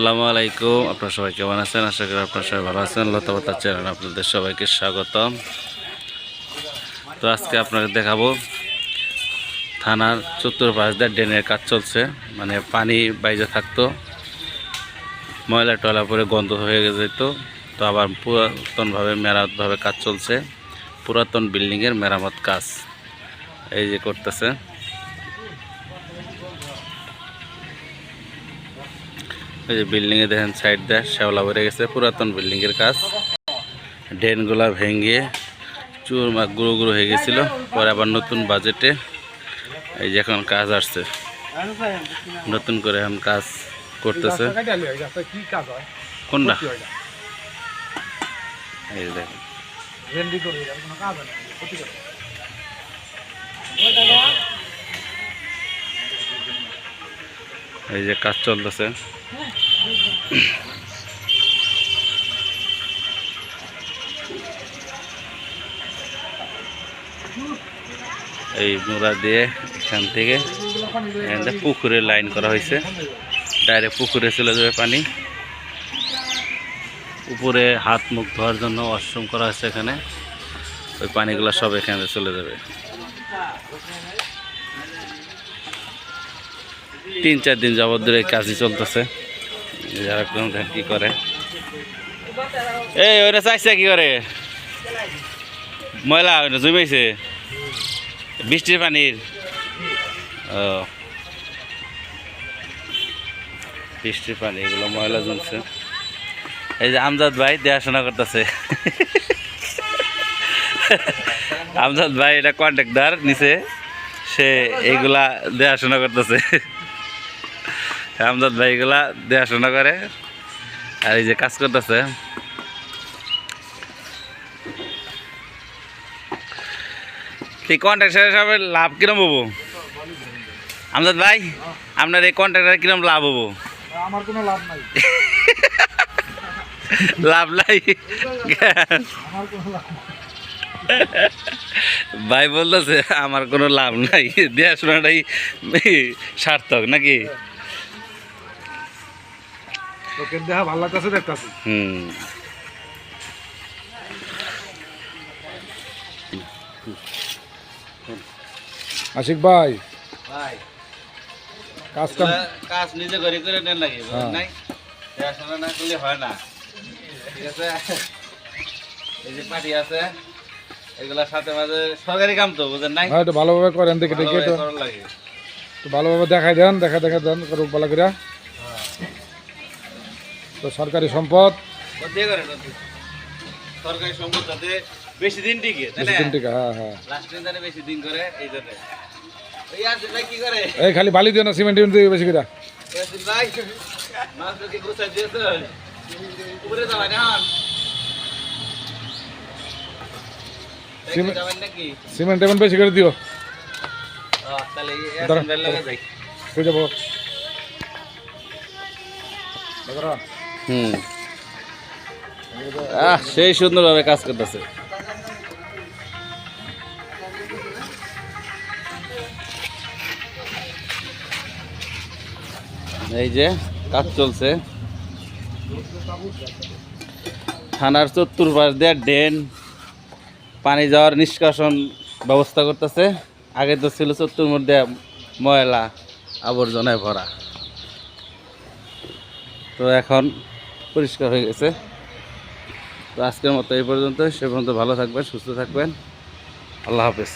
আসসালামু আলাইকুম। আপনারা সবাই কেমন আছেন? আশা করি আপনারা সবাই ভালো আছেন। লতাপাতা চ্যানেল আপনাদের সবাইকে স্বাগতম। তো আজকে আপনাকে দেখাবো থানার চতুর্পাশ দিয়ে ড্রেনের কাজ চলছে। মানে পানি বাইরে থাকতো। ময়লা টয়লা পরে গন্ধ হয়ে যেত তো আবার পুরাতনভাবে মেরামতভাবে কাজ চলছে। পুরাতন বিল্ডিংয়ের মেরামত কাজ। এই যে করতেছে। এই যে বিল্ডিংয়ে দেখেন সাইড দিয়ে শ্যাওলা ভরে গেছে, পুরাতন বিল্ডিংয়ের কাজ। ড্রেনগুলা ভেঙে চুরমা গুঁড়ো গুঁড়ো হয়ে গেছিল, পরে আবার নতুন বাজেটে এই যে এখন কাজ আসছে। নতুন করে এখন কাজ করতেছে। কোনটা। এই দেখেন। এই যে কাজ চলতেছে। এই মোড়া দিয়ে এখান থেকে পুকুরে লাইন করা হয়েছে। ডাইরেক্ট পুকুরে চলে যাবে পানি। উপরে হাত মুখ ধোয়ার জন্য ওয়াশরুম করা হয়েছে এখানে। ওই পানিগুলো সব এখানে চলে যাবে। তিন চার দিন যাবত ধরে কাজই চলতেছে। যারা কোন কি করে। এই ওরা চাইছে কি করে? ময়লা জমেছে। বৃষ্টির পানির। ও। বৃষ্টির পানি, এগুলো ময়লা জমছে। এই যে আমজাদ ভাই দেখাশোনা করতেছে। আমজাদ ভাই এটা কন্ট্রাক্টর নিচে সে এইগুলা দেখাশোনা করতেছে। আমজাদ ভাইগুলা দেখাশোনা করে। আর এই যে কাজ করতেছে। এই কন্ট্রাক্টার হিসাবে লাভ কিরম হব? আমজাদ ভাই আপনার এই কন্ট্রাক্টার কিরম লাভ হব? আমার কোনো লাভ নাই। লাভ নাই। ভাই বলতেছে আমার কোনো লাভ নাই। দেখাশোনাটাই সার্থক নাকি? তোকে দেখা ভালো লাগতেছে দেখতেছি। হুম। আশিক ভাই। ভাই। কাজ কাম কাজ নিজে ঘরে করে নেন লাগে হ্যাঁ। নাই? দেখাশোনা না করলে হয় না। ঠিক আছে? এই যে পার্টি আছে এগুলা সাথে মাঝে সরকারি কাম তো বুঝেন নাই? হ্যাঁ একটু ভালোভাবে করেন দেখে দেখে একটু ভালোভাবে দেখাই দেন দেখা দেখা দেন করুক ভালো করে তো সরকারি সম্পদ। ও দিয়ে করে তো। সরকারি সম্পদ যাতে বেশি দিন টিকে বেশি দিন থেকে হ্যাঁ হ্যাঁ। বেশি দিন করে এই জন্য এই খালি বালি দিও না সিমেন্ট টিমেন্ট দিও বেশি করে। সিমেন্ট টিমেন্ট বেশি করে দিও। যাই যাব হুম। আহ, সেই সুন্দরভাবে কাজ করতেছে। এই যে, কাজ চলছে। থানার চতুর্পাশ দিয়ে ড্রেন, পানি যাওয়ার নিষ্কাশন ব্যবস্থা করতেছে। আগে তো ছিল চতুর মধ্যে ময়লা আবর্জনায় ভরা। তো এখন পরিষ্কার হয়ে গেছে। তো আজকের মতো এই পর্যন্ত সে পর্যন্ত ভালো থাকবেন, সুস্থ থাকবেন। আল্লাহ হাফেজ।